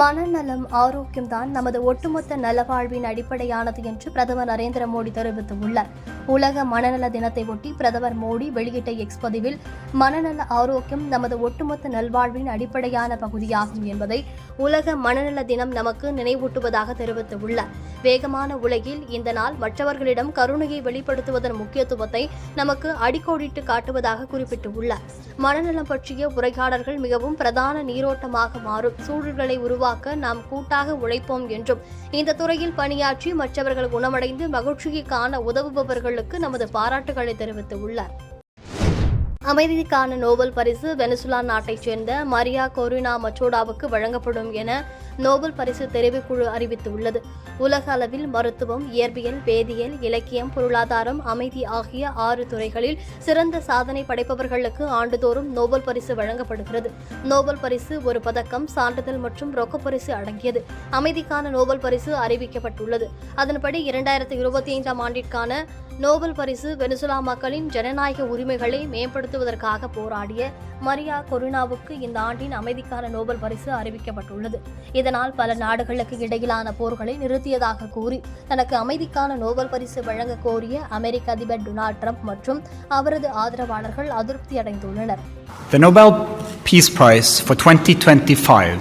மனநலம் ஆரோக்கியம்தான் நமது ஒட்டுமொத்த நலவாழ்வின் அடிப்படையானது என்று பிரதமர் நரேந்திர மோடி தெரிவித்துள்ளார். உலக மனநல தினத்தை ஒட்டி பிரதமர் மோடி வெளியிட்ட எக்ஸ் பதிவில் மனநல ஆரோக்கியம் நமது ஒட்டுமொத்த நல்வாழ்வின் அடிப்படையான பகுதியாகும் என்பதை உலக மனநல தினம் நமக்கு நினைவூட்டுவதாக தெரிவித்துள்ளார். வேகமான உலகில் இந்த நாள் மற்றவர்களிடம் கருணையை வெளிப்படுத்துவதன் முக்கியத்துவத்தை நமக்கு அடிக்கோடிட்டு காட்டுவதாக குறிப்பிட்டுள்ளார். மனநலம் பற்றிய உரையாடல்கள் மிகவும் பிரதான நீரோட்டமாக மாறும். சூழல்களை உருவாக்க நாம் கூட்டாக உழைப்போம் என்றும் இந்த துறையில் பணியாற்றி மற்றவர்கள் குணமடைந்து மகிழ்ச்சியை காண உதவுபவர்களுக்கு நமது பாராட்டுகளை தெரிவித்துள்ளார். அமைதிக்கான நோபல் பரிசு வெனிசுலா நாட்டைச் சேர்ந்த மரியா கொரினா மச்சோடாவுக்கு வழங்கப்படும் என நோபல் பரிசு தெரிவுக்குழு அறிவித்துள்ளது. உலக அளவில் மருத்துவம் இயற்பியல் வேதியியல் இலக்கியம் பொருளாதாரம் அமைதி ஆகிய ஆறு துறைகளில் சிறந்த சாதனை படைப்பவர்களுக்கு ஆண்டுதோறும் நோபல் பரிசு வழங்கப்படுகிறது. நோபல் பரிசு ஒரு பதக்கம் சான்றிதழ் மற்றும் ரொக்க பரிசு அடங்கியது. அமைதிக்கான நோபல் பரிசு அறிவிக்கப்பட்டுள்ளது. அதன்படி இரண்டாயிரத்தி இருபத்தி ஐந்தாம் ஆண்டிற்கான நோபல் பரிசு வெனிசுலா மக்களின் ஜனநாயக உரிமைகளை மேம்படுத்துவதற்காக போராடிய மரியா கொரினாவுக்கு இந்த ஆண்டின் அமைதிக்கான நோபல் பரிசு அறிவிக்கப்பட்டுள்ளது. இதனால் பல நாடுகளுக்கு இடையிலான போர்களை நிறுத்தியதாக கூறி தனக்கு அமைதிக்கான நோபல் பரிசு வழங்க கோரிய அமெரிக்க அதிபர் டொனால்ட் ட்ரம்ப் மற்றும் அவரது ஆதரவாளர்கள் அதிருப்தி அடைந்துள்ளனர். The Nobel Peace Prize for 2025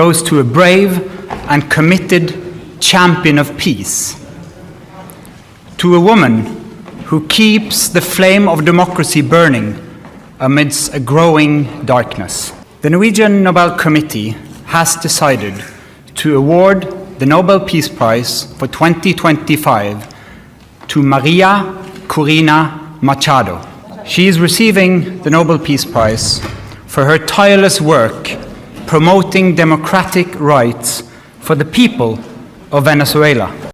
goes to a brave and committed champion of peace, to a woman who keeps the flame of democracy burning amidst a growing darkness. The Norwegian Nobel Committee has decided to award the Nobel Peace Prize for 2025 to Maria Corina Machado. She is receiving the Nobel Peace Prize for her tireless work promoting democratic rights for the people of Venezuela.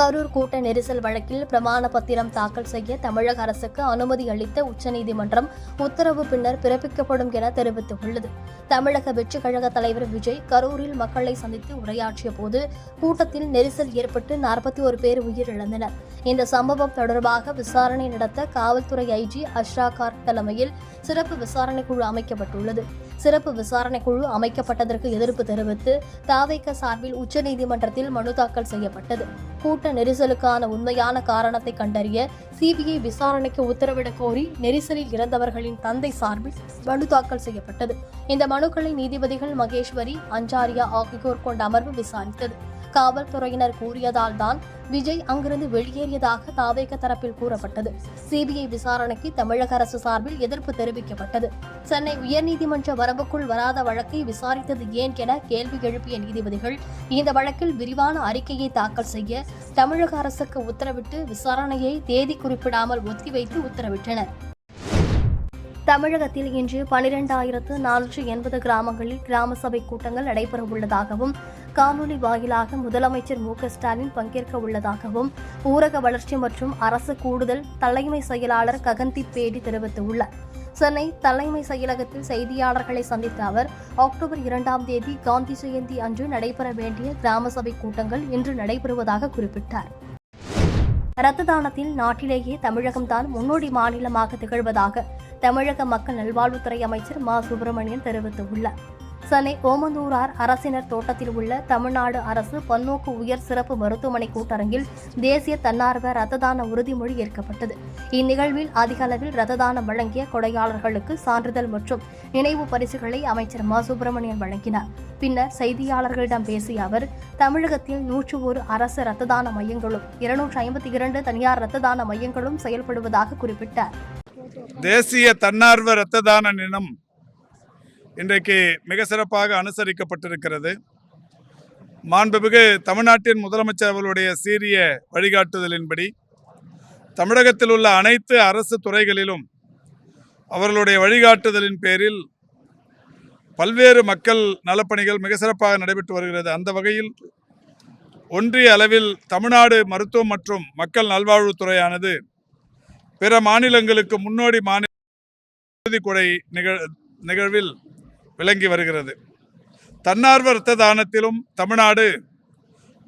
Karur கூட்ட நெரிசல் வழக்கில் பிரமாண பத்திரம் தாக்கல் செய்ய தமிழக அரசுக்கு அனுமதி அளித்த உச்சநீதிமன்றம் உத்தரவு பின்னர் பிறப்பிக்கப்படும் என தெரிவித்துள்ளது. தமிழக வெற்றி கழக தலைவர் விஜய் கரூரில் மக்களை சந்தித்து உரையாற்றிய போது கூட்டத்தில் நெரிசல் ஏற்பட்டு நாற்பத்தி ஒரு பேர் உயிரிழந்தனர். இந்த சம்பவம் தொடர்பாக விசாரணை நடத்த காவல்துறை ஐஜி அஷ்ரா கார் தலைமையில் சிறப்பு விசாரணை குழு அமைக்கப்பட்டுள்ளது. சிறப்பு விசாரணை குழு அமைக்கப்பட்டதற்கு எதிர்ப்பு தெரிவித்து தாவைக்க சார்பில் உச்சநீதிமன்றத்தில் மனு தாக்கல் செய்யப்பட்டது. கூட்ட நெரிசலுக்கான உண்மையான காரணத்தை கண்டறிய சிபிஐ விசாரணைக்கு உத்தரவிடக் கோரி நெரிசலில் இறந்தவர்களின் தந்தை சார்பில் மனு தாக்கல் செய்யப்பட்டது. இந்த மனுக்களை நீதிபதிகள் மகேஸ்வரி அஞ்சாரியா ஆகியோர் கொண்ட அமர்வு விசாரித்தது. காவல்துறையினர் கூறியதால் தான் விஜய் அங்கிருந்து வெளியேறியதாக தாவேக தரப்பில் கூறப்பட்டது. சிபிஐ விசாரணைக்கு தமிழக அரசு சார்பில் எதிர்ப்பு தெரிவிக்கப்பட்டது. சென்னை உயர்நீதிமன்ற வரம்புக்குள் வராத வழக்கை விசாரித்தது ஏன் என கேள்வி எழுப்பிய நீதிபதிகள் இந்த வழக்கில் விரிவான அறிக்கையை தாக்கல் செய்ய தமிழக அரசுக்கு உத்தரவிட்டு விசாரணையை தேதி குறிப்பிடாமல் ஒத்திவைத்து உத்தரவிட்டனர். தமிழகத்தில் இன்று பனிரெண்டாயிரத்து நானூற்று எண்பது கிராமங்களில் கிராம சபை கூட்டங்கள் நடைபெறவுள்ளதாகவும் காணொலி வாயிலாக முதலமைச்சர் மு ஸ்டாலின் பங்கேற்க உள்ளதாகவும் ஊரக வளர்ச்சி மற்றும் அரசு கூடுதல் தலைமை செயலாளர் ககன்தீப் பேடி தெரிவித்துள்ளார். சென்னை தலைமை செயலகத்தில் செய்தியாளர்களை சந்தித்த அவர் அக்டோபர் இரண்டாம் தேதி காந்தி ஜெயந்தி அன்று நடைபெற வேண்டிய கிராம சபை கூட்டங்கள் இன்று நடைபெறுவதாக குறிப்பிட்டார். இரத்த தானத்தில் நாட்டிலேயே தமிழகம்தான் முன்னோடி மாநிலமாக திகழ்வதாக தமிழக மக்கள் நல்வாழ்வுத்துறை அமைச்சர் மா சுப்பிரமணியன் தெரிவித்துள்ளார். சென்னை ஓமந்தூரார் அரசினர் தோட்டத்தில் உள்ள தமிழ்நாடு அரசு பன்னோக்கு உயர் சிறப்பு மருத்துவமனை கூட்டரங்கில் தேசிய தன்னார்வ ரத்த தான உறுதிமொழி ஏற்கப்பட்டது. இந்நிகழ்வில் அதிக அளவில் ரத்த தானம் வழங்கிய கொடையாளர்களுக்கு சான்றிதழ் மற்றும் நினைவு பரிசுகளை அமைச்சர் மா. சுப்பிரமணியன் வழங்கினார். பின்னர் செய்தியாளர்களிடம் பேசிய அவர் தமிழகத்தில் நூற்று ஒரு அரசு ரத்த தான மையங்களும் இருநூற்று ஐம்பத்தி இரண்டு தனியார் ரத்த தான மையங்களும் செயல்படுவதாக குறிப்பிட்டார். தேசிய தன்னார்வ ரத்த தான தினம் இன்றைக்கு மிக சிறப்பாக அனுசரிக்கப்பட்டிருக்கிறது. மாண்புமிகு தமிழ்நாட்டின் முதலமைச்சர் அவர்களுடைய சீரிய வழிகாட்டுதலின்படி தமிழகத்தில் உள்ள அனைத்து அரசு துறைகளிலும் அவர்களுடைய வழிகாட்டுதலின் பேரில் பல்வேறு மக்கள் நலப்பணிகள் மிக சிறப்பாக நடைபெற்று வருகிறது. அந்த வகையில் ஒன்றிய அளவில் தமிழ்நாடு மருத்துவம் மற்றும் மக்கள் நல்வாழ்வுத்துறையானது பிற மாநிலங்களுக்கு முன்னோடி மாநில உறுதிக்குடை நிகழ் நிகழ்வில் விளங்கி வருகிறது. தன்னார்வ இரத்த தானத்திலும் தமிழ்நாடு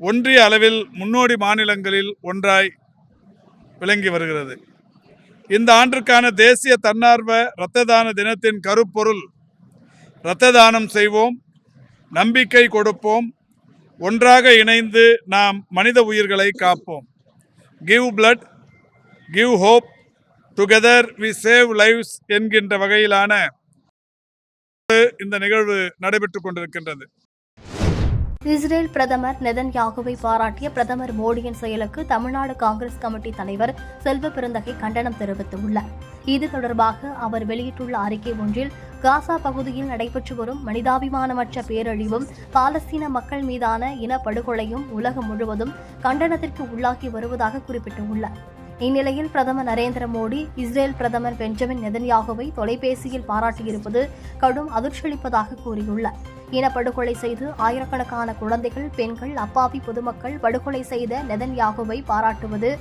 ஒன்றிய அளவில் முன்னோடி மாநிலங்களில் ஒன்றாய் விளங்கி வருகிறது. இந்த ஆண்டிற்கான தேசிய தன்னார்வ இரத்த தான தினத்தின் கருப்பொருள் இரத்த தானம் செய்வோம் நம்பிக்கை கொடுப்போம் ஒன்றாக இணைந்து நாம் மனித உயிர்களை காப்போம். Give blood give hope together we save lives என்கின்ற வகையிலான இந்த நிகழ்வு நடைபெற்றுக் கொண்டிருக்கின்றது. இஸ்ரேல் பிரதமர் நெதன்யாகுவை பாராட்டிய பிரதமர் மோடியின் செயலுக்கு தமிழ்நாடு காங்கிரஸ் கமிட்டி தலைவர் செல்வ பெருந்தகை கண்டனம் தெரிவித்துள்ளார். இது தொடர்பாக அவர் வெளியிட்டுள்ள அறிக்கை ஒன்றில் காசா பகுதியில் நடைபெற்று வரும் மனிதாபிமானமற்ற பேரழிவும் பாலஸ்தீன மக்கள் மீதான இனப்படுகொலையும் உலகம் முழுவதும் கண்டனத்திற்கு உள்ளாகி வருவதாக குறிப்பிட்டுள்ளார். இந்நிலையில் பிரதமர் நரேந்திர மோடி இஸ்ரேல் பிரதமர் பெஞ்சமின் நெதன்யாகுவை தொலைபேசியில் பாராட்டியிருப்பது கடும் அதிர்ச்சியளிப்பதாக கூறியுள்ளார். இனப்படுகொலை செய்து ஆயிரக்கணக்கான குழந்தைகள் பெண்கள் அப்பாவி பொதுமக்கள் படுகொலை செய்த நெதன்யாகுவை பாராட்டுவது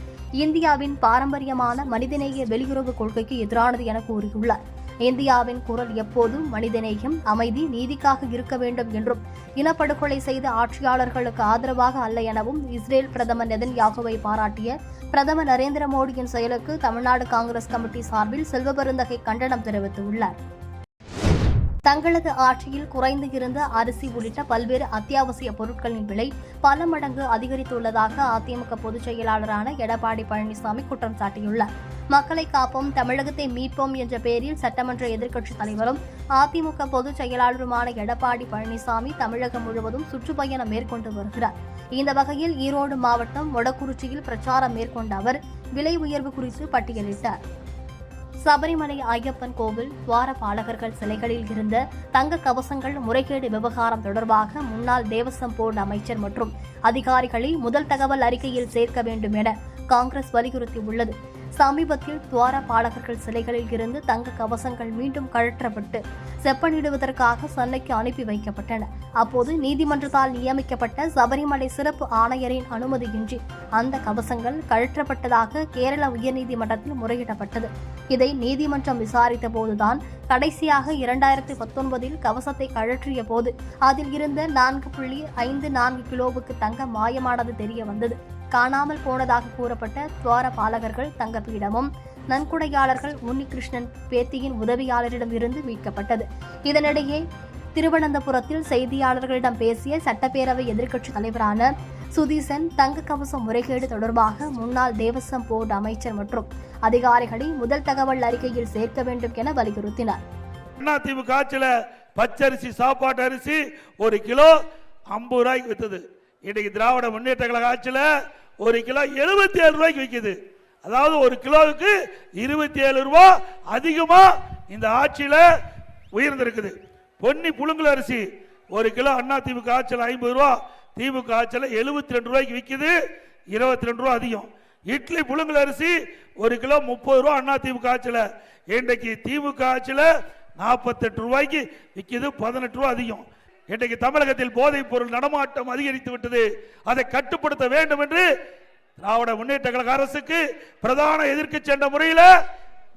இந்தியாவின் பாரம்பரியமான மனிதநேய வெளியுறவு கொள்கைக்கு எதிரானது என கூறியுள்ளார். இந்தியாவின் குரல் எப்போதும் மனிதநேயம் அமைதி நீதிக்காக இருக்க வேண்டும் என்றும் இனப்படுகொலை செய்த ஆட்சியாளர்களுக்கு ஆதரவாக அல்ல எனவும் இஸ்ரேல் பிரதமர் நெதன்யாகுவை பாராட்டிய பிரதமர் நரேந்திர மோடியின் செயலுக்கு தமிழ்நாடு காங்கிரஸ் கமிட்டி சார்பில் செல்வபெருந்தகை கண்டனம் தெரிவித்துள்ளார். தங்களது ஆட்சியில் குறைந்து இருந்த அரிசி உள்ளிட்ட பல்வேறு அத்தியாவசிய பொருட்களின் விலை பல மடங்கு அதிகரித்துள்ளதாக அதிமுக பொதுச் செயலாளரான எடப்பாடி பழனிசாமி குற்றம் சாட்டியுள்ளார். மக்களை காப்போம் தமிழகத்தை மீட்போம் என்ற பெயரில் சட்டமன்ற எதிர்க்கட்சித் தலைவரும் அதிமுக பொதுச் செயலாளருமான எடப்பாடி பழனிசாமி தமிழகம் முழுவதும் சுற்றுப்பயணம் மேற்கொண்டு வருகிறார். இந்த வகையில் ஈரோடு மாவட்டம் மொடக்குறிச்சியில் பிரச்சாரம் மேற்கொண்ட அவர் விலை உயர்வு குறித்து பட்டியலிட்டார். சபரிமலை ஐயப்பன் கோவில் துவார பாலகர்கள் சிலைகளில் இருந்த தங்க கவசங்கள் முறைகேடு விவகாரம் தொடர்பாக முன்னாள் தேவசம் போர்டு அமைச்சர் மற்றும் அதிகாரிகளை முதல் தகவல் அறிக்கையில் சேர்க்க வேண்டும் என காங்கிரஸ் வலியுறுத்தியுள்ளது. சமீபத்தில் துவார பாடகர்கள் சிலைகளில் இருந்து தங்க கவசங்கள் மீண்டும் கழற்றப்பட்டு செப்பனிடுவதற்காக சென்னைக்கு அனுப்பி வைக்கப்பட்டன. அப்போது நீதிமன்றத்தால் நியமிக்கப்பட்ட சபரிமலை சிறப்பு ஆணையரின் அனுமதியின்றி அந்த கவசங்கள் கழற்றப்பட்டதாக கேரள உயர்நீதிமன்றத்தில் முறையிடப்பட்டது. இதை நீதிமன்றம் விசாரித்த போதுதான் கடைசியாக இரண்டாயிரத்தி பத்தொன்பதில் கவசத்தை கழற்றிய போது அதில் இருந்த நான்கு புள்ளி ஐந்து நான்கு கிலோவுக்கு தங்க மாயமானது தெரிய வந்தது. காணாமல் போனதாக கூறப்பட்ட துவார பாலகர்கள் தங்கப்பீடமும் நன்கொடையாளர்கள் உன்னிகிருஷ்ணன் பேத்தியின் உதவியாளரிடம் இருந்து மீட்கப்பட்டது. இதனிடையே திருவனந்தபுரத்தில் செய்தியாளர்களிடம் பேசிய சட்டப்பேரவை எதிர்க்கட்சித் தலைவரான சுதீசன் தங்க கவசம் முறைகேடு தொடர்பாக முன்னாள் தேவசம் போர்டு அமைச்சர் மற்றும் அதிகாரிகளை முதல் தகவல் அறிக்கையில் சேர்க்க வேண்டும் என வலியுறுத்தினார். அதிமுக ஆட்சியில் பச்சரிசி சாப்பாட்டு அரிசி ஒரு கிலோ ஐம்பது ரூபாய்க்கு வித்தது. இன்னைக்கு திராவிட முன்னேற்ற கழக ஆட்சியில் ஒரு கிலோ எழுபத்தி ஏழு ரூபாய்க்கு விற்கிது அதாவது ஒரு கிலோவுக்கு இருபத்தி ஏழு ரூபா அதிகமாக இந்த ஆட்சியில் உயர்ந்திருக்குது. பொன்னி புழுங்கல் அரிசி ஒரு கிலோ அண்ணா திமுக ஆட்சியில் ஐம்பது ரூபா திமுக ஆட்சியில் எழுபத்தி ரெண்டு ரூபாய்க்கு விற்கிது இருபத்தி ரெண்டு ரூபா அதிகம். இட்லி புழுங்கல் அரிசி ஒரு கிலோ முப்பது ரூபா அண்ணா திமுக ஆட்சியில். இன்றைக்கு திமுக ஆட்சியில் நாற்பத்தெட்டு ரூபாய்க்கு விற்கிது பதினெட்டு ரூபா அதிகம். இன்றைக்கு தமிழகத்தில் போதைப் பொருள் நடமாட்டம் அதிகரித்து விட்டது. அதை கட்டுப்படுத்த வேண்டும் என்று திராவிட முன்னேற்ற கழக அரசுக்கு பிரதான எதிர்க்கு சென்ற முறையில்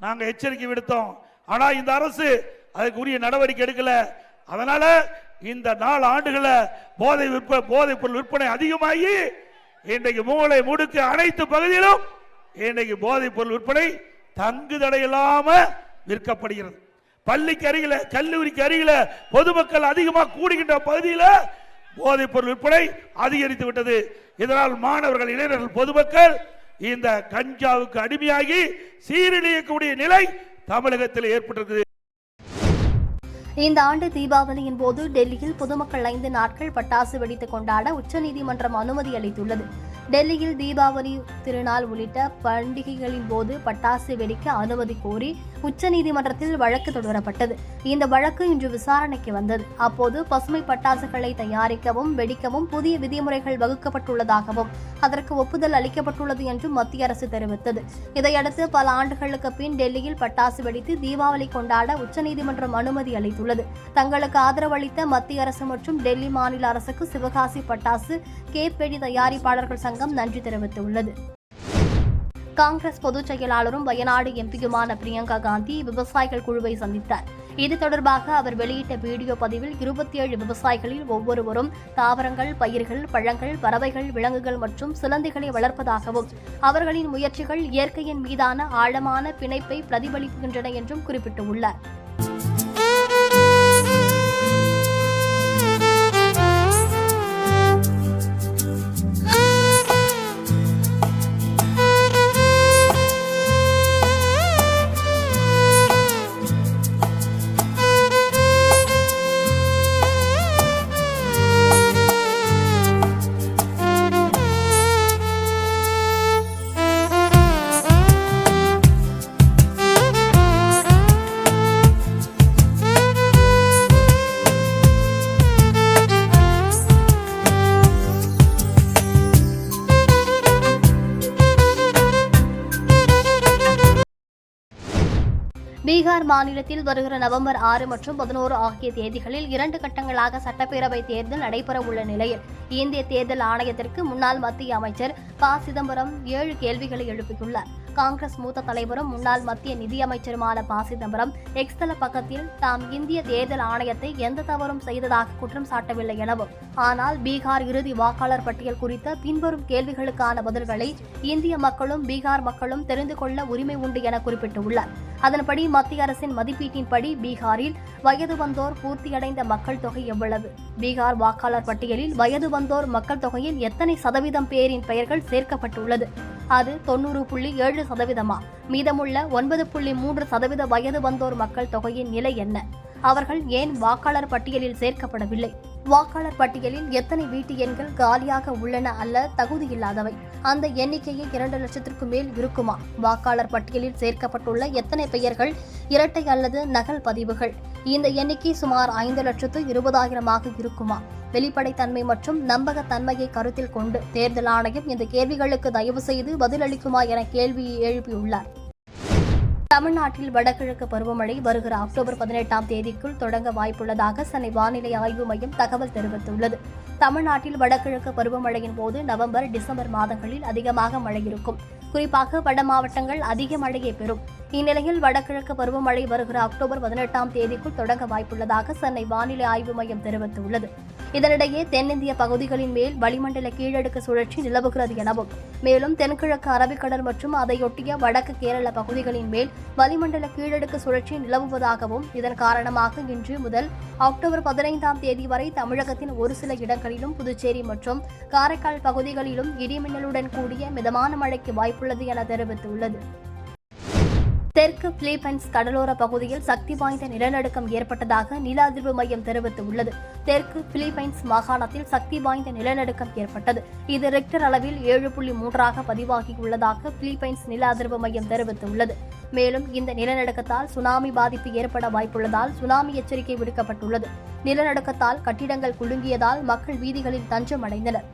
நாங்கள் எச்சரிக்கை விடுத்தோம். ஆனால் இந்த அரசு அதுக்கு உரிய நடவடிக்கை எடுக்கல. அதனால இந்த நாலு ஆண்டுகளில் போதை விற்பனை போதைப் பொருள் விற்பனை அதிகமாகி இன்றைக்கு மூளை முடுக்க அனைத்து பகுதியிலும் இன்றைக்கு போதைப் பொருள் விற்பனை தங்கு தடையில்லாம விற்கப்படுகிறது. பள்ளிக்கு அருகில கல்லூரிக்கு அருகில பொதுமக்கள் அதிகமாக கூடுகின்ற பகுதியில் போதைப் பொருள் விற்பனை அதிகரித்து விட்டது. இதனால் மாணவர்கள் இளைஞர்கள் பொதுமக்கள் இந்த கஞ்சாவுக்கு அடிமையாகி சீரழியக்கூடிய நிலை தமிழகத்தில் ஏற்பட்டிருக்குது இந்த ஆண்டு தீபாவளியின் போது டெல்லியில் பொதுமக்கள் ஐந்து நாட்கள் பட்டாசு வெடித்து கொண்டாட உச்சநீதிமன்றம் அனுமதி அளித்துள்ளது. டெல்லியில் தீபாவளி திருநாள் உள்ளிட்ட பண்டிகைகளின் போது பட்டாசு வெடிக்க அனுமதி கோரி உச்சநீதிமன்றத்தில் வழக்கு தொடரப்பட்டது. இந்த வழக்கு இன்று விசாரணைக்கு வந்தது. அப்போது பசுமை பட்டாசுகளை தயாரிக்கவும் வெடிக்கவும் புதிய விதிமுறைகள் வகுக்கப்பட்டுள்ளதாகவும் அதற்கு ஒப்புதல் அளிக்கப்பட்டுள்ளது என்றும் மத்திய அரசு தெரிவித்தது. இதையடுத்து பல ஆண்டுகளுக்கு பின் டெல்லியில் பட்டாசு வெடித்து தீபாவளி கொண்டாட உச்சநீதிமன்றம் அனுமதி அளித்துள்ளது. தங்களுக்கு ஆதரவளித்த மத்திய அரசு மற்றும் டெல்லி மாநில அரசுக்கு சிவகாசி பட்டாசு கேப் வெடி தயாரிப்பாளர்கள் சங்கம் நன்றி தெரிவித்துள்ளது. காங்கிரஸ் பொதுச் செயலாளரும் வயநாடு எம்பியுமான பிரியங்கா காந்தி விவசாயிகள் குழுவை சந்தித்தார். இது தொடர்பாக அவர் வெளியிட்ட வீடியோ பதிவில் இருபத்தி ஏழு விவசாயிகளில் ஒவ்வொருவரும் தாவரங்கள் பயிர்கள் பழங்கள் பறவைகள் விலங்குகள் மற்றும் சிலந்திகளை வளர்ப்பதாகவும் அவர்களின் முயற்சிகள் இயற்கையின் மீதான ஆழமான பிணைப்பை பிரதிபலிக்கின்றன என்றும் குறிப்பிட்டுள்ளார். மாநிலத்தில் வருகிற நவம்பர் ஆறு மற்றும் பதினோரு ஆகிய தேதிகளில் இரண்டு கட்டங்களாக சட்டப்பேரவை தேர்தல் நடைபெற உள்ள நிலையில் இந்திய தேர்தல் ஆணையத்திற்கு முன்னாள் மத்திய அமைச்சர் ப. சிதம்பரம் ஏழு கேள்விகளை எழுப்பியுள்ளார். காங்கிரஸ் மூத்த தலைவரும் முன்னாள் மத்திய நிதியமைச்சருமான ப. சிதம்பரம் எக்ஸ்தல பக்கத்தில் தாம் இந்திய தேர்தல் ஆணையத்தை எந்த தவறும் செய்ததாக குற்றம் சாட்டவில்லை எனவும் ஆனால் பீகார் இறுதி வாக்காளர் பட்டியல் குறித்த பின்வரும் கேள்விகளுக்கான பதில்களை இந்திய மக்களும் பீகார் மக்களும் தெரிந்து கொள்ள உரிமை உண்டு என குறிப்பிட்டுள்ளார். அதன்படி மத்திய அரசின் மதிப்பீட்டின்படி பீகாரில் வயது வந்தோர் பூர்த்தியடைந்த மக்கள் தொகை எவ்வளவு? பீகார் வாக்காளர் பட்டியலில் வயது வந்தோர் மக்கள் தொகையில் எத்தனை சதவீதம் பேரின் பெயர்கள் சேர்க்கப்பட்டுள்ளது? அது தொண்ணூறு புள்ளி ஏழு சதவீதமா? மீதமுள்ள ஒன்பது புள்ளி மூன்று சதவீத வயது வந்தோர் மக்கள் தொகையின் நிலை என்ன? அவர்கள் ஏன் வாக்காளர் பட்டியலில் சேர்க்கப்படவில்லை? வாக்காளர் பட்டியலில் எத்தனை வீட்டு எண்கள் காலியாக உள்ளன அல்ல தகுதியில்லாதவை அந்த எண்ணிக்கையை இரண்டு லட்சத்திற்கு மேல் இருக்குமா? வாக்காளர் பட்டியலில் சேர்க்கப்பட்டுள்ள எத்தனை பெயர்கள்? இரட்டை அல்லது நகல் பதிவுகள். இந்த எண்ணிக்கை சுமார் ஐந்து லட்சத்து இருபதாயிரமாக இருக்குமா? வெளிப்படைத்தன்மை மற்றும் நம்பகத்தன்மையை கருத்தில் கொண்டு தேர்தல் ஆணையம் இந்த கேள்விகளுக்கு தயவு செய்து பதிலளிக்குமா என கேள்வியை எழுப்பியுள்ளார். தமிழ்நாட்டில் வடகிழக்கு பருவமழை வருகிற அக்டோபர் பதினெட்டாம் தேதிக்குள் தொடங்க வாய்ப்புள்ளதாக சென்னை வானிலை ஆய்வு மையம் தகவல் தெரிவித்துள்ளது. தமிழ்நாட்டில் வடகிழக்கு பருவமழையின் போது நவம்பர் டிசம்பர் மாதங்களில் அதிகமாக மழை இருக்கும் குறிப்பாக வட மாவட்டங்கள் அதிக மழையை பெறும். இந்நிலையில் வடகிழக்கு பருவமழை வருகிற அக்டோபர் பதினெட்டாம் தேதிக்குள் தொடங்க வாய்ப்புள்ளதாக சென்னை வானிலை ஆய்வு மையம் தெரிவித்துள்ளது. இதனிடையே தென்னிந்திய பகுதிகளின் மேல் வளிமண்டல கீழடுக்கு சுழற்சி நிலவுகிறது எனவும் மேலும் தென்கிழக்கு அரபிக்கடல் மற்றும் அதையொட்டிய வடக்கு கேரள பகுதிகளின் மேல் வளிமண்டல கீழடுக்கு சுழற்சி நிலவுவதாகவும் இதன் காரணமாக இன்று முதல் அக்டோபர் பதினைந்தாம் தேதி வரை தமிழகத்தின் ஒரு சில இடங்களிலும் புதுச்சேரி மற்றும் காரைக்கால் பகுதிகளிலும் இடிமின்னலுடன் கூடிய மிதமான மழைக்கு வாய்ப்புள்ளது என தெரிவித்துள்ளது. தெற்கு பிலிப்பைன்ஸ் கடலோர பகுதியில் சக்தி வாய்ந்த நிலநடுக்கம் ஏற்பட்டதாக நில அதிர்வு மையம் தெரிவித்துள்ளது. தெற்கு பிலிப்பைன்ஸ் மாகாணத்தில் சக்தி வாய்ந்த நிலநடுக்கம் ஏற்பட்டது. இது ரெக்டர் அளவில் ஏழு புள்ளி மூன்றாக பதிவாகியுள்ளதாக பிலிப்பைன்ஸ் நில அதிர்வு மையம் தெரிவித்துள்ளது. மேலும் இந்த நிலநடுக்கத்தால் சுனாமி பாதிப்பு ஏற்பட வாய்ப்புள்ளதால் சுனாமி எச்சரிக்கை விடுக்கப்பட்டுள்ளது. நிலநடுக்கத்தால் கட்டிடங்கள் குலுங்கியதால் மக்கள் வீதிகளில் தஞ்சம் அடைந்தனர்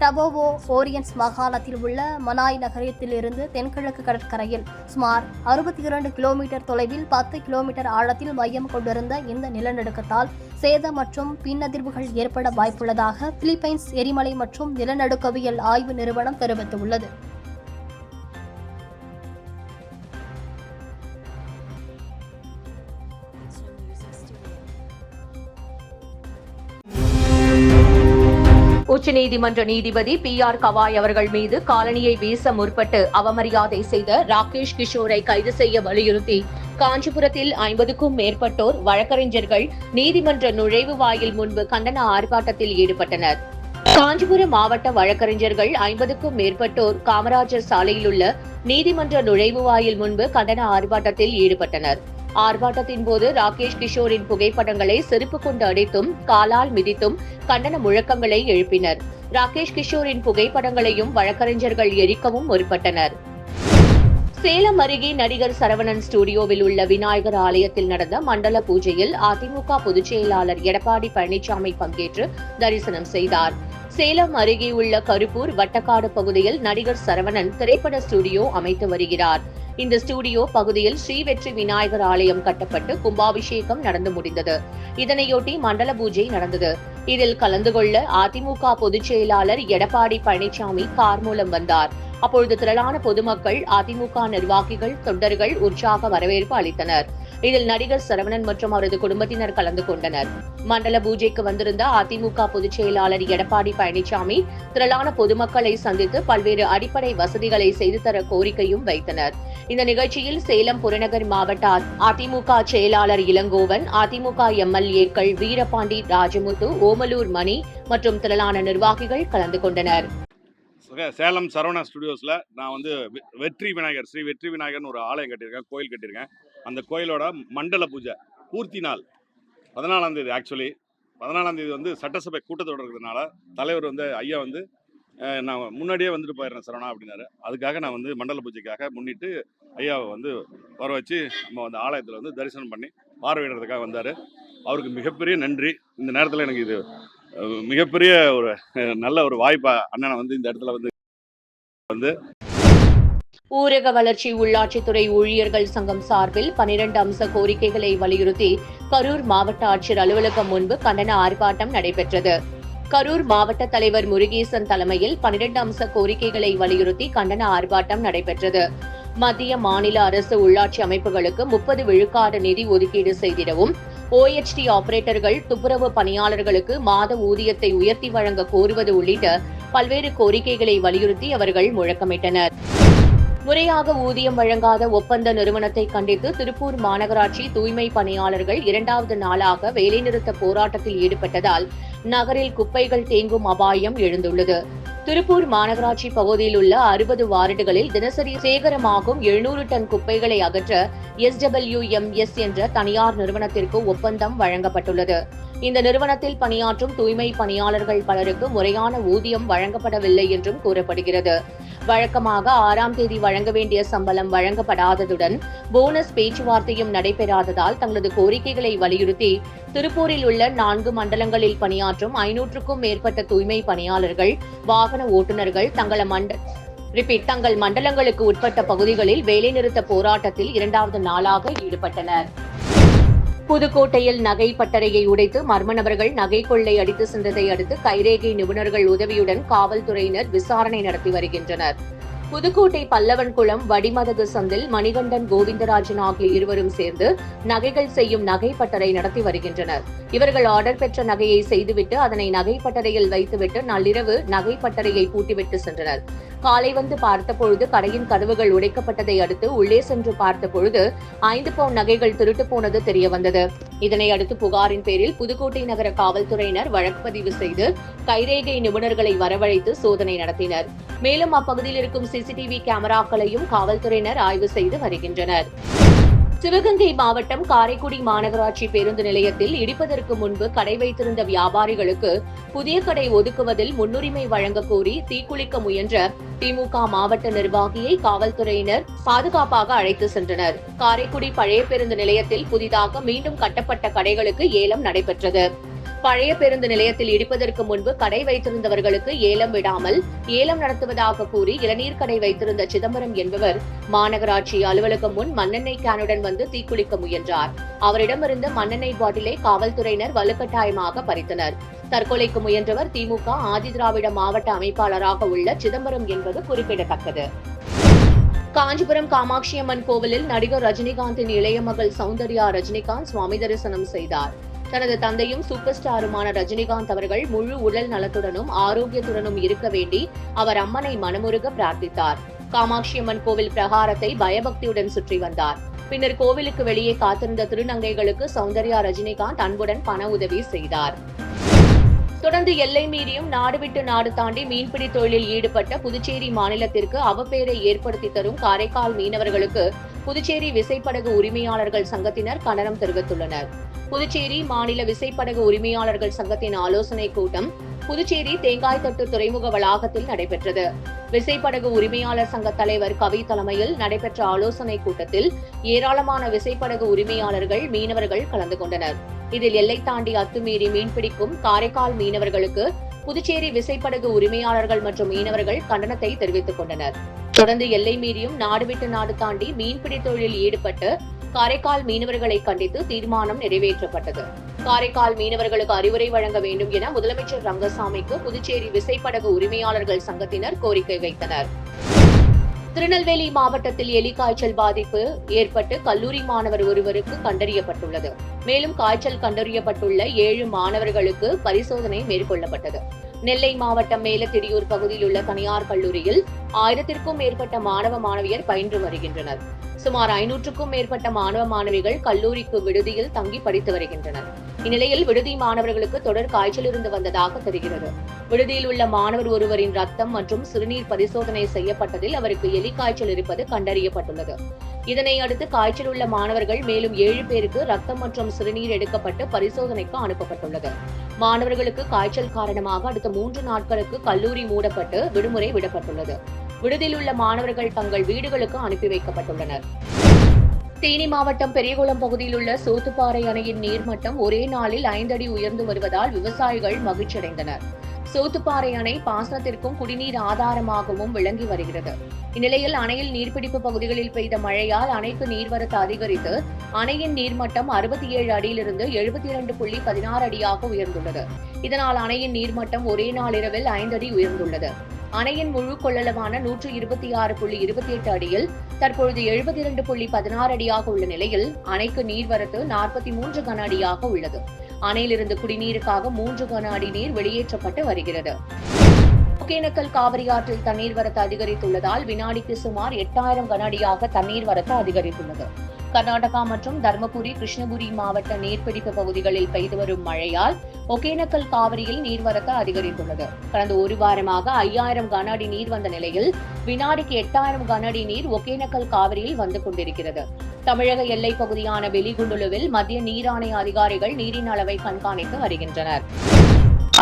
டபோவோ ஓரியன்ஸ் மாகாணத்தில் உள்ள மனாய் நகரத்திலிருந்து தென்கிழக்கு கடற்கரையில் சுமார் அறுபத்தி இரண்டு கிலோமீட்டர் தொலைவில் பத்து கிலோமீட்டர் ஆழத்தில் மையம் கொண்டிருந்த இந்த நிலநடுக்கத்தால் சேதம் மற்றும் பின்னதிர்வுகள் ஏற்பட வாய்ப்புள்ளதாக பிலிப்பைன்ஸ் எரிமலை மற்றும் நிலநடுக்கவியல் ஆய்வு நிறுவனம் தெரிவித்துள்ளது. உச்சநீதிமன்ற நீதிபதி பி ஆர் கவாய் அவர்கள் மீது காலனியை வீச முற்பட்டு அவமரியாதை செய்த ராகேஷ் கிஷோரை கைது செய்ய வலியுறுத்தி காஞ்சிபுரத்தில் ஐம்பதுக்கும் மேற்பட்டோர் வழக்கறிஞர்கள் நீதிமன்ற நுழைவு வாயில் முன்பு கண்டன ஆர்ப்பாட்டத்தில் ஈடுபட்டனர். காஞ்சிபுரம் மாவட்ட வழக்கறிஞர்கள் ஐம்பதுக்கும் மேற்பட்டோர் காமராஜர் சாலையில் உள்ள நீதிமன்ற நுழைவு வாயில் முன்பு கண்டன ஆர்ப்பாட்டத்தில் ஈடுபட்டனர். ஆர்ப்பாட்டத்தின் போது ராகேஷ் கிஷோரின் புகைப்படங்களை செருப்பு கொண்டு அடித்தும் காலால் மிதித்தும் கண்டன முழக்கங்களை எழுப்பினர். ராகேஷ் கிஷோரின் புகைப்படங்களையும் வழக்கறிஞர்கள் எரிக்கவும் முற்பட்டனர். சேலம் அருகே நடிகர் சரவணன் ஸ்டுடியோவில் உள்ள விநாயகர் ஆலயத்தில் நடந்த மண்டல பூஜையில் அதிமுக பொதுச்செயலாளர் எடப்பாடி பழனிசாமி பங்கேற்று தரிசனம் செய்தார். சேலம் அருகே உள்ள கருப்பூர் வட்டக்காடு பகுதியில் நடிகர் சரவணன் திரைப்பட ஸ்டுடியோ அமைத்து வருகிறார். இந்த ஸ்டுடியோ பகுதியில் ஸ்ரீ வெற்றி விநாயகர் ஆலயம் கட்டப்பட்டு கும்பாபிஷேகம் நடந்து முடிந்தது. இதனையொட்டி மண்டல பூஜை நடந்தது. இதில் கலந்து கொள்ள அதிமுக பொதுச் செயலாளர் எடப்பாடி பழனிசாமி கார் மூலம் வந்தார். அப்பொழுது திரளான பொதுமக்கள் அதிமுக நிர்வாகிகள் தொண்டர்கள் உற்சாக வரவேற்பு அளித்தனர். இதில் நடிகர் சரவணன் மற்றும் அவரது குடும்பத்தினர் கலந்து கொண்டனர். மண்டல பூஜைக்கு வந்திருந்த அதிமுக பொதுச் செயலாளர் எடப்பாடி பழனிசாமி திரளான பொதுமக்களை சந்தித்து பல்வேறு அடிப்படை வசதிகளை செய்து தர கோரிக்கையும் வைத்தனர். இந்த நிகழ்ச்சியில் சேலம் புறநகர் மாவட்ட அதிமுக செயலாளர் இளங்கோவன் அதிமுக எம்எல்ஏக்கள் வீரபாண்டி ராஜமுத்து ஓமலூர் மணி மற்றும் திரளான நிர்வாகிகள் கலந்து கொண்டனர். சேலம் சரவணா ஸ்டுடியோஸில் நான் வந்து வெற்றி விநாயகர் ஸ்ரீ வெற்றி விநாயகர்னு ஒரு ஆலயம் கட்டியிருக்கேன் கோயில் கட்டியிருக்கேன். அந்த கோயிலோட மண்டல பூஜை பூர்த்தி நாள். பதினாலாம் தேதி ஆக்சுவலி பதினாலாம் தேதி வந்து சட்டசபை கூட்டத்தொடர் இருக்கிறதுனால தலைவர் வந்து ஐயா வந்து நான் முன்னாடியே வந்துட்டு போயிடுறேன் சரவணா அப்படின்னாரு. அதுக்காக நான் வந்து மண்டல பூஜைக்காக முன்னிட்டு ஐயாவை வந்து வர வச்சு நம்ம வந்து ஆலயத்தில் வந்து தரிசனம் பண்ணி பார்வையிடுறதுக்காக வந்தார். அவருக்கு மிகப்பெரிய நன்றி. இந்த நேரத்தில் எனக்கு இது மிகப்பெரிய ஒரு நல்ல ஒரு வாய்ப்பாக அண்ணனை வந்து இந்த இடத்துல வந்து வந்து ஊரக வளர்ச்சி உள்ளாட்சித்துறை ஊழியர்கள் சங்கம் சார்பில் பனிரெண்டு அம்ச கோரிக்கைகளை வலியுறுத்தி கரூர் மாவட்ட ஆட்சியர் அலுவலகம் முன்பு கண்டன ஆர்ப்பாட்டம் நடைபெற்றது. கரூர் மாவட்ட தலைவர் முருகேசன் தலைமையில் பனிரெண்டு அம்ச கோரிக்கைகளை வலியுறுத்தி கண்டன ஆர்ப்பாட்டம் நடைபெற்றது. மத்திய மாநில அரசு உள்ளாட்சி அமைப்புகளுக்கு முப்பது விழுக்காடு நிதி ஒதுக்கீடு செய்திடவும் ஓஎச்டி ஆபரேட்டர்கள் துப்புரவு பணியாளர்களுக்கு மாத ஊதியத்தை உயர்த்தி வழங்க கோருவது உள்ளிட்ட பல்வேறு கோரிக்கைகளை வலியுறுத்தி அவர்கள் முழக்கமிட்டனர். முறையாக ஊதியம் வழங்காத ஒப்பந்த நிறுவனத்தை கண்டித்து திருப்பூர் மாநகராட்சி தூய்மை பணியாளர்கள் இரண்டாவது நாளாக வேலைநிறுத்த போராட்டத்தில் ஈடுபட்டதால் நகரில் குப்பைகள் தேங்கும் அபாயம் எழுந்துள்ளது. திருப்பூர் மாநகராட்சி பகுதியில் உள்ள அறுபது வார்டுகளில் தினசரி சேகரமாகும் எழுநூறு டன் குப்பைகளை அகற்ற எஸ்டபிள்யூஎம்எஸ் என்ற தனியார் நிறுவனத்திற்கு ஒப்பந்தம் வழங்கப்பட்டுள்ளது. இந்த நிறுவனத்தில் பணியாற்றும் தூய்மை பணியாளர்கள் பலருக்கு முறையான ஊதியம் வழங்கப்படவில்லை என்றும் கூறப்படுகிறது. வழக்கமாக ஆறாம் தேதி வழங்க வேண்டிய சம்பளம் வழங்கப்படாததுடன் போனஸ் பேச்சுவார்த்தையும் நடைபெறாததால் தங்களது கோரிக்கைகளை வலியுறுத்தி திருப்பூரில் உள்ள நான்கு மண்டலங்களில் பணியாற்றும் ஐநூற்றுக்கும் மேற்பட்ட தூய்மை பணியாளர்கள் வாகன ஓட்டுநர்கள் தங்கள மண்ட ரிப்பீட் தங்கள் மண்டலங்களுக்கு உட்பட்ட பகுதிகளில் வேலைநிறுத்த போராட்டத்தில் இரண்டாவது நாளாக ஈடுபட்டனர். புதுக்கோட்டையில் நகை பட்டறையை உடைத்து மர்ம நபர்கள் நகை கொள்ளை அடித்து சென்றதை அடுத்து கைரேகை நிபுணர்கள் உதவியுடன் காவல்துறையினர் விசாரணை நடத்தி வருகின்றனர். புதுக்கோட்டை பல்லவன்குளம் வடிமதகு சந்தில் மணிகண்டன் கோவிந்தராஜன் ஆகிய இருவரும் சேர்ந்து நகைகள் செய்யும் நகை பட்டறை நடத்தி வருகின்றனர். இவர்கள் ஆர்டர் பெற்ற நகையை செய்துவிட்டு அதனை நகை பட்டறையில் வைத்துவிட்டு நள்ளிரவு நகை பட்டறையை பூட்டிவிட்டு சென்றனர். காலை வந்து பார்த்தபொழுது கடையின் கதவுகள் உடைக்கப்பட்டதை அடுத்து உள்ளே சென்று பார்த்தபொழுது ஐந்து பவுன் நகைகள் திருட்டு போனது தெரிய வந்தது. இதனை அடுத்து புகாரின் பேரில் புதுக்கோட்டை நகர காவல்துறையினர் வழக்கு பதிவு செய்து கைரேகை நிபுணர்களை வரவழைத்து சோதனை நடத்தினர். மேலும் அப்பகுதியில் இருக்கும் சிசிடிவி கேமராக்களையும் காவல்துறையினர் ஆய்வு செய்து வருகின்றனர். சிவகங்கை மாவட்டம் காரைக்குடி மாநகராட்சி பேருந்து நிலையத்தில் இடிப்பதற்கு முன்பு கடை வைத்திருந்த வியாபாரிகளுக்கு புதிய கடை ஒதுக்குவதில் முன்னுரிமை வழங்க கோரி தீக்குளிக்க முயன்ற திமுக மாவட்ட நிர்வாகியை காவல்துறையினர் பாதுகாப்பாக அழைத்து சென்றனர். காரைக்குடி பழைய பேருந்து நிலையத்தில் புதிதாக மீண்டும் கட்டப்பட்ட கடைகளுக்கு ஏலம் நடைபெற்றது. பழைய பேருந்து நிலையத்தில் இடிப்பதற்கு முன்பு கடை வைத்திருந்தவர்களுக்கு ஏலம் விடாமல் ஏலம் நடத்துவதாக கூறி இளநீர் கடை வைத்திருந்த சிதம்பரம் என்பவர் மாநகராட்சி அலுவலகம் முன் மண்ணெண்ணெய் கேனுடன் வந்து தீக்குளிக்க முயன்றார். அவரிடமிருந்த மண்ணெண்ணெய் பாட்டிலை காவல்துறையினர் வலுக்கட்டாயமாக பறித்தனர். தற்கொலைக்கு முயன்றவர் திமுக ஆதிதிராவிட மாவட்ட அமைப்பாளராக உள்ள சிதம்பரம் என்பது குறிப்பிடத்தக்கது. காஞ்சிபுரம் காமாட்சி அம்மன் கோவிலில் நடிகர் ரஜினிகாந்தின் இளைய மகள் சௌந்தர்யா ரஜினிகாந்த் சுவாமி தரிசனம் செய்தார். தனது தந்தையும் சூப்பர் ஸ்டாருமான ரஜினிகாந்த் அவர்கள் முழு உடல் நலத்துடனும் ஆரோக்கியத்துடனும் இருக்க வேண்டி அவர் அம்மனை மனமுருக பிரார்த்தித்தார். காமாட்சி அம்மன் கோவில் பிரகாரத்தை பயபக்தியுடன் சுற்றி வந்தார். பின்னர் கோவிலுக்கு வெளியே காத்திருந்த திருநங்கைகளுக்கு சௌந்தர்யா ரஜினிகாந்த் அன்புடன் பண உதவி செய்தார். தொடர்ந்து எல்லை மீறியும் நாடு விட்டு நாடு தாண்டி மீன்பிடி தொழிலில் ஈடுபட்ட புதுச்சேரி மாநிலத்திற்கு அவப்பேரை ஏற்படுத்தி தரும் காரைக்கால் மீனவர்களுக்கு புதுச்சேரி விசைப்படகு உரிமையாளர்கள் சங்கத்தினர் கண்டனம் தெரிவித்துள்ளனர். புதுச்சேரி மாநில விசைப்படகு உரிமையாளர்கள் சங்கத்தின் ஆலோசனைக் கூட்டம் புதுச்சேரி தேங்காய்த்தட்டு துறைமுக வளாகத்தில் நடைபெற்றது. விசைப்படகு உரிமையாளர் சங்க தலைவர் கவி தலைமையில் நடைபெற்ற ஆலோசனைக் கூட்டத்தில் ஏராளமான விசைப்படகு உரிமையாளர்கள் மீனவர்கள் கலந்து கொண்டனர். இதில் எல்லை தாண்டி அத்துமீறி மீன்பிடிக்கும் காரைக்கால் மீனவர்களுக்கு புதுச்சேரி விசைப்படகு உரிமையாளர்கள் மற்றும் மீனவர்கள் கண்டனத்தை தெரிவித்துக் கொண்டனர். தொடர்ந்து எல்லை மீறியும் நாடு விட்டு நாடு தாண்டி மீன்பிடி தொழிலில் ஈடுபட்டு காரைக்கால் மீனவர்களை கண்டித்து தீர்மானம் நிறைவேற்றப்பட்டது. காரைக்கால் மீனவர்களுக்கு அறிவுரை வழங்க வேண்டும் என முதலமைச்சர் ரங்கசாமிக்கு புதுச்சேரி விசைப்படகு உரிமையாளர்கள் சங்கத்தினர் கோரிக்கை வைத்தனர். திருநெல்வேலி மாவட்டத்தில் எலி காய்ச்சல் பாதிப்பு ஏற்பட்டு கல்லூரி மாணவர் ஒருவருக்கு கண்டறியப்பட்டுள்ளது. மேலும் காய்ச்சல் கண்டறியப்பட்டுள்ள ஏழு மாணவர்களுக்கு பரிசோதனை மேற்கொள்ளப்பட்டது. நெல்லை மாவட்டம் மேலத்திரியூர் பகுதியில் உள்ள தனியார் கல்லூரியில் ஆயிரத்திற்கும் மேற்பட்ட மாணவ மாணவியர் பயின்று வருகின்றனர். சுமார் ஐநூற்றுக்கும் மேற்பட்ட மாணவ மாணவிகள் கல்லூரிக்கு விடுதியில் தங்கி படித்து வருகின்றனர். இந்நிலையில் விடுதி மாணவர்களுக்கு தொடர் காய்ச்சல் இருந்து வந்ததாக தெரிகிறது. விடுதியில் உள்ள மாணவர் ஒருவரின் ரத்தம் மற்றும் சிறுநீர் பரிசோதனை செய்யப்பட்டதில் அவருக்கு எலி காய்ச்சல் இருப்பது கண்டறியப்பட்டுள்ளது. இதனை அடுத்து காய்ச்சல் உள்ள மாணவர்கள் மேலும் ஏழு பேருக்கு ரத்தம் மற்றும் சிறுநீர் எடுக்கப்பட்டு பரிசோதனைக்கு அனுப்பப்பட்டுள்ளது. மாணவர்களுக்கு காய்ச்சல் காரணமாக அடுத்த மூன்று நாட்களுக்கு கல்லூரி மூடப்பட்டு விடுமுறை விடப்பட்டுள்ளது. விடுதியில் உள்ள மாணவர்கள் தங்கள் வீடுகளுக்கு அனுப்பி வைக்கப்பட்டுள்ளனர். தேனி மாவட்டம் பெரியகுளம் பகுதியில் உள்ள சோத்துப்பாறை அணையின் நீர்மட்டம் ஒரே நாளில் ஐந்து அடி உயர்ந்து வருவதால் விவசாயிகள் மகிழ்ச்சியடைந்தனர். சோத்துப்பாறை அணை பாசனத்திற்கும் குடிநீர் ஆதாரமாகவும் விளங்கி வருகிறது. இந்நிலையில் அணையில் நீர்பிடிப்பு பகுதிகளில் பெய்த மழையால் அணைக்கு நீர்வரத்து அதிகரித்து அணையின் நீர்மட்டம் அறுபத்தி ஏழு அடியிலிருந்து எழுபத்தி இரண்டு புள்ளி பதினாறு அடியாக உயர்ந்துள்ளது. இதனால் அணையின் நீர்மட்டம் ஒரே நாளிரவில் ஐந்து அடி உயர்ந்துள்ளது. அணையின் முழு கொள்ளளவான நூற்று இருபத்தி ஆறு புள்ளி இருபத்தி எட்டு அடியில் தற்பொழுது எழுபத்தி இரண்டு புள்ளி பதினாறு அடியாக உள்ள நிலையில் அணைக்கு நீர்வரத்து நாற்பத்தி மூன்று கன அடியாக உள்ளது. அணையிலிருந்து குடிநீருக்காக மூன்று கன அடி நீர் வெளியேற்றப்பட்டு வருகிறது. ஒகேனக்கல் காவிரி ஆற்றில் தண்ணீர் வரத்து அதிகரித்துள்ளதால் வினாடிக்கு சுமார் எட்டாயிரம் கன அடியாக தண்ணீர் வரத்து அதிகரித்துள்ளது. கர்நாடகா மற்றும் தர்மபுரி கிருஷ்ணகிரி மாவட்ட நீர்பிடிப்பு பகுதிகளில் பெய்து வரும் மழையால் ஒகேனக்கல் காவிரியில் நீர்வரத்து அதிகரித்துள்ளது. கடந்த ஒரு வாரமாக ஐயாயிரம் கன அடி நீர் வந்த நிலையில் வினாடிக்கு எட்டாயிரம் கன அடி நீர் ஒகேனக்கல் காவிரியில் வந்து கொண்டிருக்கிறது. தமிழக எல்லைப் பகுதியான வெளிகுண்டுலுவில் மத்திய நீராணைய அதிகாரிகள் நீரின் அளவை கண்காணித்து வருகின்றனர்.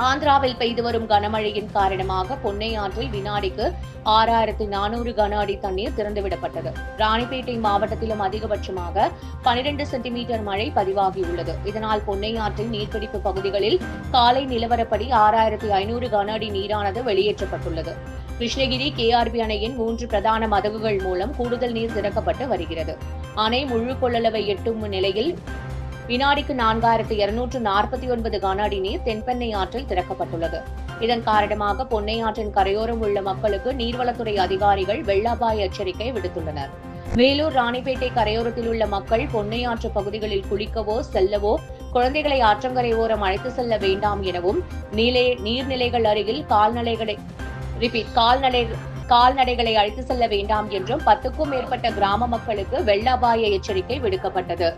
ஆந்திராவில் பெய்து வரும் கனமழையின் காரணமாக பொன்னை ஆற்றில் வினாடிக்கு ஆறாயிரத்து நானூறு கன அடி தண்ணீர் திறந்துவிடப்பட்டது. ராணிப்பேட்டை மாவட்டத்திலும் அதிகபட்சமாக பனிரெண்டு சென்டிமீட்டர் மழை பதிவாகியுள்ளது. இதனால் பொன்னை ஆற்றின் நீர்பிடிப்பு பகுதிகளில் காலை நிலவரப்படி ஆறாயிரத்து ஐநூறு கன அடி நீரானது வெளியேற்றப்பட்டுள்ளது. கிருஷ்ணகிரி கேஆர்பி அணையின் மூன்று பிரதான மதகுகள் மூலம் கூடுதல் நீர் திறக்கப்பட்டு வருகிறது. அணை முழு கொள்ளளவை எட்டும் நிலையில் வினாடிக்கு நான்காயிரத்து இருநூற்று நாற்பத்தி ஒன்பது கன அடி நீர் தென்பெண்ணை ஆற்றில் திறக்கப்பட்டுள்ளது. இதன் காரணமாக பொன்னை ஆற்றின் கரையோரம் உள்ள மக்களுக்கு நீர்வளத்துறை அதிகாரிகள் வெள்ள அபாய எச்சரிக்கை விடுத்துள்ளனர். வேலூர் ராணிப்பேட்டை கரையோரத்தில் உள்ள மக்கள் பொன்னை ஆற்று பகுதிகளில் குளிக்கவோ செல்லவோ குழந்தைகளை ஆற்றங்கரை ஓரம் அழைத்து செல்ல வேண்டாம் எனவும் நீலே நீர்நிலைகள் அருகில் கால்நடைகளை ரிப்பீட் கால்நடை கால்நடைகளை அழைத்து செல்ல வேண்டாம் என்றும் பத்துக்கும் மேற்பட்ட கிராம மக்களுக்கு வெள்ள அபாய எச்சரிக்கை விடுக்கப்பட்டது.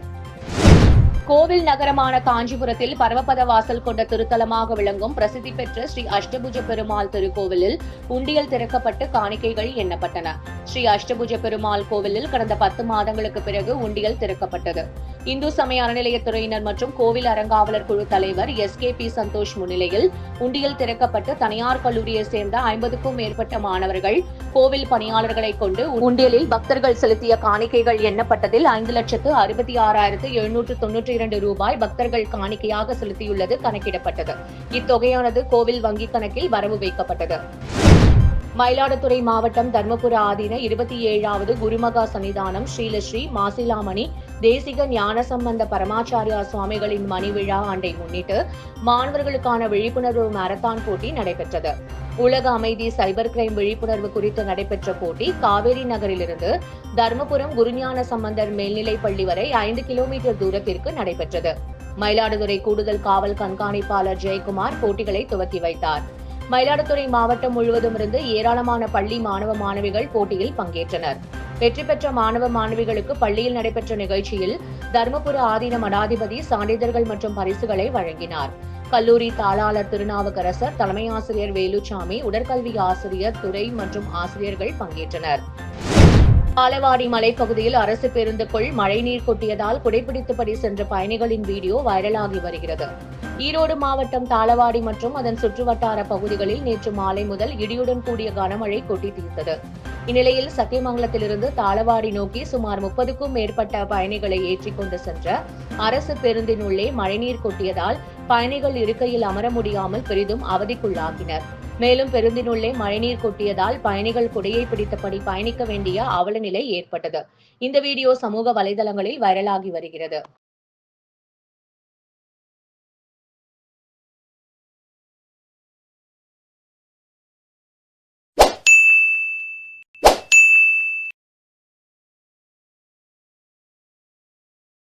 கோவில் நகரமான காஞ்சிபுரத்தில் பரமபத வாசல் கொண்ட திருத்தலமாக விளங்கும் பிரசித்தி பெற்ற ஸ்ரீ அஷ்டபுஜ பெருமாள் திருக்கோவிலில் உண்டியல் திறக்கப்பட்டு காணிக்கைகள் எண்ணப்பட்டன. ஸ்ரீ அஷ்டபுஜ பெருமாள் கோவிலில் கடந்த பத்து மாதங்களுக்கு பிறகு உண்டியல் திறக்கப்பட்டது. இந்து சமய அறநிலையத்துறையினர் மற்றும் கோவில் அறங்காவலர் குழு தலைவர் எஸ். கே. பி. சந்தோஷ் முன்னிலையில் உண்டியல் திறக்கப்பட்டு தனியார் கல்லூரியை சேர்ந்த ஐம்பதுக்கும் மேற்பட்ட மாணவர்கள் கோவில் பணியாளர்களை கொண்டு உண்டியலில் பக்தர்கள் செலுத்திய காணிக்கைகள் எண்ணப்பட்டதில் ஐந்து லட்சத்து அறுபத்தி ஆறாயிரத்து எழுநூற்று தொன்னூற்றி இரண்டு ரூபாய் பக்தர்கள் காணிக்கையாக செலுத்தியுள்ளது கணக்கிடப்பட்டது. இத்தொகையானது கோவில் வங்கிக் கணக்கில் வரவு வைக்கப்பட்டது. மயிலாடுதுறை மாவட்டம் தர்மபுர ஆதீன இருபத்தி ஏழாவது குருமகா சன்னிதானம் ஸ்ரீலஸ்ரீ மாசிலாமணி தேசிக ஞானசம்பந்த பரமாச்சாரியா சுவாமிகளின் மணி விழா ஆண்டை முன்னிட்டு மாணவர்களுக்கான விழிப்புணர்வு மாரத்தான் போட்டி நடைபெற்றது. உலக அமைதி சைபர் கிரைம் விழிப்புணர்வு குறித்து நடைபெற்ற போட்டி காவேரி நகரிலிருந்து தர்மபுரம் குருஞான சம்பந்தர் மேல்நிலைப் பள்ளி வரை ஐந்து கிலோமீட்டர் தூரத்திற்கு நடைபெற்றது. மயிலாடுதுறை கூடுதல் காவல் கண்காணிப்பாளர் ஜெயக்குமார் போட்டிகளை துவக்கி வைத்தார். மயிலாடுதுறை மாவட்டம் முழுவதும் இருந்து ஏராளமான பள்ளி மாணவ மாணவிகள் போட்டியில் பங்கேற்றனர். வெற்றி பெற்ற மாணவ மாணவிகளுக்கு பள்ளியில் நடைபெற்ற நிகழ்ச்சியில் தர்மபுர ஆதீன மடாதிபதி சான்றிதழ்கள் மற்றும் பரிசுகளை வழங்கினார். கல்லூரி தாளாளர் திருநாவுக்கரசர் தலைமை ஆசிரியர் வேலுச்சாமி உடற்கல்வி ஆசிரியர் துறை மற்றும் ஆசிரியர்கள் பங்கேற்றனர். பாலவாடி மலைப்பகுதியில் அரசு பேருந்துக்குள் மழைநீர் கொட்டியதால் குடைபிடித்தபடி சென்ற பயணிகளின் வீடியோ வைரலாகி வருகிறது. ஈரோடு மாவட்டம் தாளவாடி மற்றும் அதன் சுற்றுவட்டார பகுதிகளில் நேற்று மாலை முதல் இடியுடன் கூடிய கனமழை கொட்டி தீர்த்தது இந்நிலையில் சத்தியமங்கலத்திலிருந்து தாளவாடி நோக்கி சுமார் முப்பதுக்கும் மேற்பட்ட பயணிகளை ஏற்றிக் கொண்டு சென்ற அரசு பேருந்தின் உள்ளே மழைநீர் கொட்டியதால் பயணிகள் இருக்கையில் அமர முடியாமல் பெரிதும் அவதிக்குள்ளாகினர். மேலும் பெருந்தினுள்ளே மழைநீர் கொட்டியதால் பயணிகள் குடையை பிடித்தபடி பயணிக்க வேண்டிய அவல நிலை ஏற்பட்டது. இந்த வீடியோ சமூக வலைதளங்களில் வைரலாகி வருகிறது.